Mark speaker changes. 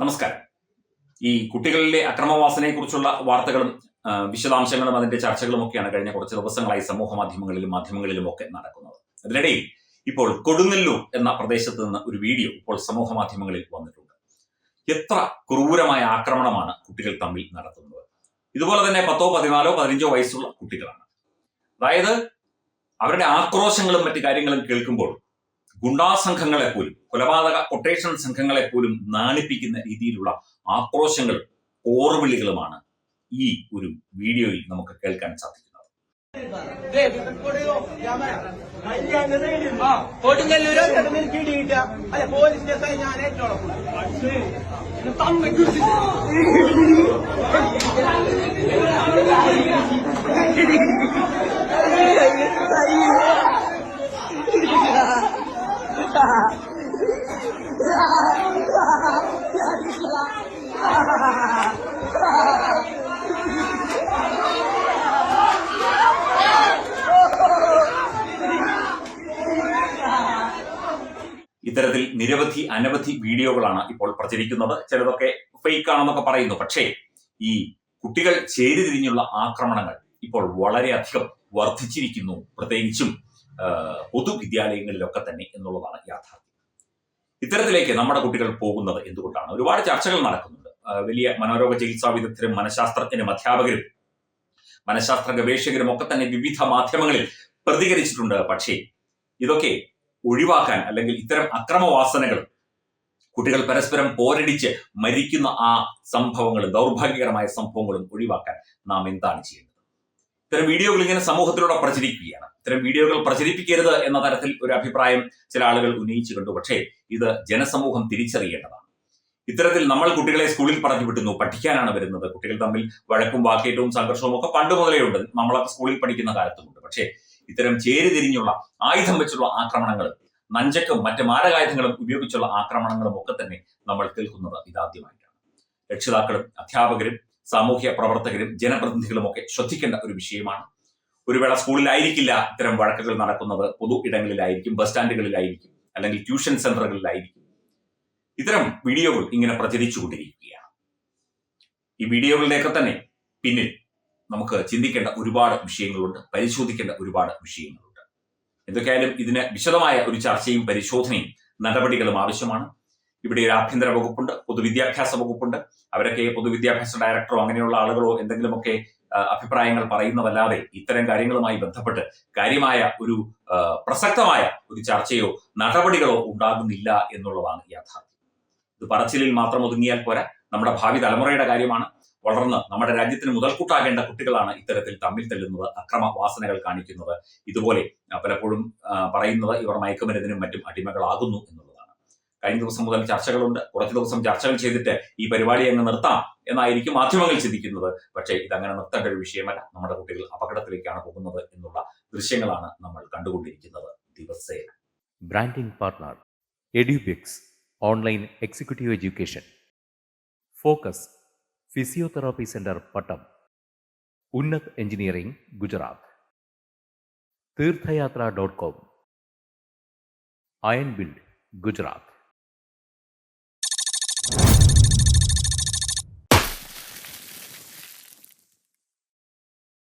Speaker 1: നമസ്കാരം. ഈ കുട്ടികളിലെ അക്രമവാസനയെ കുറിച്ചുള്ള വാർത്തകളും വിശദാംശങ്ങളും അതിന്റെ ചർച്ചകളും ഒക്കെയാണ് കഴിഞ്ഞ കുറച്ച് ദിവസങ്ങളായി സമൂഹ മാധ്യമങ്ങളിലും മാധ്യമങ്ങളിലും ഒക്കെ നടക്കുന്നത്. അതിനിടയിൽ ഇപ്പോൾ കൊടുങ്ങല്ലൂർ എന്ന പ്രദേശത്ത് നിന്ന് ഒരു വീഡിയോ ഇപ്പോൾ സമൂഹ മാധ്യമങ്ങളിൽ വന്നിട്ടുണ്ട്. എത്ര ക്രൂരമായ ആക്രമണമാണ് കുട്ടികൾ തമ്മിൽ നടത്തുന്നത്. ഇതുപോലെ തന്നെ പത്തോ പതിനാലോ പതിനഞ്ചോ വയസ്സുള്ള കുട്ടികളാണ്. അതായത് അവരുടെ ആക്രോശങ്ങളും മറ്റു കാര്യങ്ങളും കേൾക്കുമ്പോൾ ഗുണ്ടാ സംഘങ്ങളെ പോലും കൊലപാതക കൊട്ടേഷൻ സംഘങ്ങളെ പോലും നാണിപ്പിക്കുന്ന രീതിയിലുള്ള ആക്രോശങ്ങൾ ഓർവിളികളുമാണ് ഈ ഒരു വീഡിയോയിൽ നമുക്ക് കേൾക്കാൻ സാധിക്കുന്നത്.
Speaker 2: കൊടുങ്ങല്ലൂരോ കിടന്നിൽ കിടിയിട്ട. അല്ലെ പോലീസ് സ്റ്റേഷൻ ഞാൻ ഏറ്റോളം
Speaker 1: ഇത്തരത്തിൽ നിരവധി അനവധി വീഡിയോകളാണ് ഇപ്പോൾ പ്രചരിക്കുന്നത്. ചിലതൊക്കെ ഫേക്ക് ആണെന്നൊക്കെ പറയുന്നു. പക്ഷേ ഈ കുട്ടികൾ ചേരി തിരിഞ്ഞുള്ള ആക്രമണങ്ങൾ ഇപ്പോൾ വളരെയധികം വർദ്ധിച്ചിരിക്കുന്നു. പ്രത്യേകിച്ചും പൊതുവിദ്യാലയങ്ങളിലൊക്കെ തന്നെ എന്നുള്ളതാണ് യാഥാർത്ഥ്യം. ഇത്തരത്തിലേക്ക് നമ്മുടെ കുട്ടികൾ പോകുന്നത് എന്തുകൊണ്ടാണ്? ഒരുപാട് ചർച്ചകൾ നടക്കുന്നുണ്ട്. വലിയ മനോരോഗ ചികിത്സാ വിദഗ്ധരും മനഃശാസ്ത്രജ്ഞരും അധ്യാപകരും മനഃശാസ്ത്ര ഗവേഷകരും ഒക്കെ തന്നെ വിവിധ മാധ്യമങ്ങളിൽ പ്രതികരിച്ചിട്ടുണ്ട്. പക്ഷേ ഇതൊക്കെ ഒഴിവാക്കാൻ അല്ലെങ്കിൽ ഇത്തരം അക്രമവാസനകൾ കുട്ടികൾ പരസ്പരം പോരടിച്ച് മരിക്കുന്ന ആ സംഭവങ്ങളും ദൗർഭാഗ്യകരമായ സംഭവങ്ങളും ഒഴിവാക്കാൻ നാം എന്താണ് ചെയ്യേണ്ടത്? ഇത്തരം വീഡിയോകൾ ഇങ്ങനെ സമൂഹത്തിലൂടെ പ്രചരിപ്പിക്കുകയാണ്. ഇത്തരം വീഡിയോകൾ പ്രചരിപ്പിക്കരുത് എന്ന തരത്തിൽ ഒരു അഭിപ്രായം ചില ആളുകൾ ഉന്നയിച്ചു കണ്ടു. പക്ഷേ ഇത് ജനസമൂഹം തിരിച്ചറിയേണ്ടതാണ്. ഇത്തരത്തിൽ നമ്മൾ കുട്ടികളെ സ്കൂളിൽ പറഞ്ഞു വിട്ടുന്നു പഠിക്കാനാണ് വരുന്നത്. കുട്ടികൾ തമ്മിൽ വഴക്കും വാക്കേറ്റവും സംഘർഷവും ഒക്കെ പണ്ട് മുതലേ ഉണ്ട്. നമ്മളൊക്കെ സ്കൂളിൽ പഠിക്കുന്ന കാലത്തുമുണ്ട് പക്ഷേ ഇത്തരം ചേരിതിരിഞ്ഞുള്ള ആയുധം വെച്ചുള്ള ആക്രമണങ്ങൾ നഞ്ചക്കും മറ്റ് മാരകായുധങ്ങളും ഉപയോഗിച്ചുള്ള ആക്രമണങ്ങളും ഒക്കെ തന്നെ നമ്മൾ കേൾക്കുന്നത് ഇതാദ്യമായിട്ടാണ്. രക്ഷിതാക്കളും അധ്യാപകരും സാമൂഹ്യ പ്രവർത്തകരും ജനപ്രതിനിധികളും ഒക്കെ ശ്രദ്ധിക്കേണ്ട ഒരു വിഷയമാണ്. ഒരു വേള സ്കൂളിലായിരിക്കില്ല ഇത്തരം വഴക്കുകൾ നടക്കുന്നത്. പൊതു ഇടങ്ങളിലായിരിക്കും ബസ് സ്റ്റാൻഡുകളിലായിരിക്കും അല്ലെങ്കിൽ ട്യൂഷൻ സെന്ററുകളിലായിരിക്കും. ഇത്തരം വീഡിയോകൾ ഇങ്ങനെ പ്രചരിച്ചുകൊണ്ടിരിക്കുകയാണ്. ഈ വീഡിയോകളിലേക്ക് തന്നെ പിന്നിൽ നമുക്ക് ചിന്തിക്കേണ്ട ഒരുപാട് വിഷയങ്ങളുണ്ട് പരിശോധിക്കേണ്ട ഒരുപാട് വിഷയങ്ങളുണ്ട്. എന്തൊക്കെയായാലും ഇതിന് വിശദമായ ഒരു ചർച്ചയും പരിശോധനയും നടപടികളും ആവശ്യമാണ്. ഇവിടെ ഒരു ആഭ്യന്തര വകുപ്പുണ്ട് പൊതുവിദ്യാഭ്യാസ വകുപ്പുണ്ട്. അവരൊക്കെ പൊതുവിദ്യാഭ്യാസ ഡയറക്ടറോ അങ്ങനെയുള്ള ആളുകളോ എന്തെങ്കിലുമൊക്കെ അഭിപ്രായങ്ങൾ പറയുന്നതല്ലാതെ ഇത്തരം കാര്യങ്ങളുമായി ബന്ധപ്പെട്ട് കാര്യമായ ഒരു പ്രസക്തമായ ഒരു ചർച്ചയോ നടപടികളോ ഉണ്ടാകുന്നില്ല എന്നുള്ളതാണ് യാഥാർത്ഥ്യം. ഇത് പറച്ചിലിൽ മാത്രം ഒതുങ്ങിയാൽ പോരാ. നമ്മുടെ ഭാവി തലമുറയുടെ കാര്യമാണ്. വളർന്ന് നമ്മുടെ രാജ്യത്തിന് മുതൽക്കൂട്ടാകേണ്ട കുട്ടികളാണ് ഇത്തരത്തിൽ തമ്മിൽ തെല്ലുന്നത് അക്രമ വാസനകൾ കാണിക്കുന്നത്. ഇതുപോലെ പലപ്പോഴും പറയുന്നത് ഇവർ മയക്കുമരുന്നിനും മറ്റും അടിമകളാകുന്നു എന്നുള്ളതാണ് കഴിഞ്ഞ ദിവസം മുതൽ ചർച്ചകളുണ്ട്. കുറച്ച് ദിവസം ചർച്ചകൾ ചെയ്തിട്ട് ഈ പരിപാടി അങ്ങ് നിർത്താം എന്നായിരിക്കും മാധ്യമങ്ങൾ ചിന്തിക്കുന്നത്. പക്ഷേ ഇതങ്ങനെ നിർത്തേണ്ട ഒരു വിഷയമല്ല. നമ്മുടെ കുട്ടികൾ അപകടത്തിലേക്കാണ് പോകുന്നത് എന്നുള്ള ദൃശ്യങ്ങളാണ് നമ്മൾ കണ്ടുകൊണ്ടിരിക്കുന്നത് ദിവസേന.
Speaker 3: Branding partner Edubix online executive education focus physiotherapy centre Pattam Unnat engineering Gujarat Theerthayathra dot com iron build Gujarat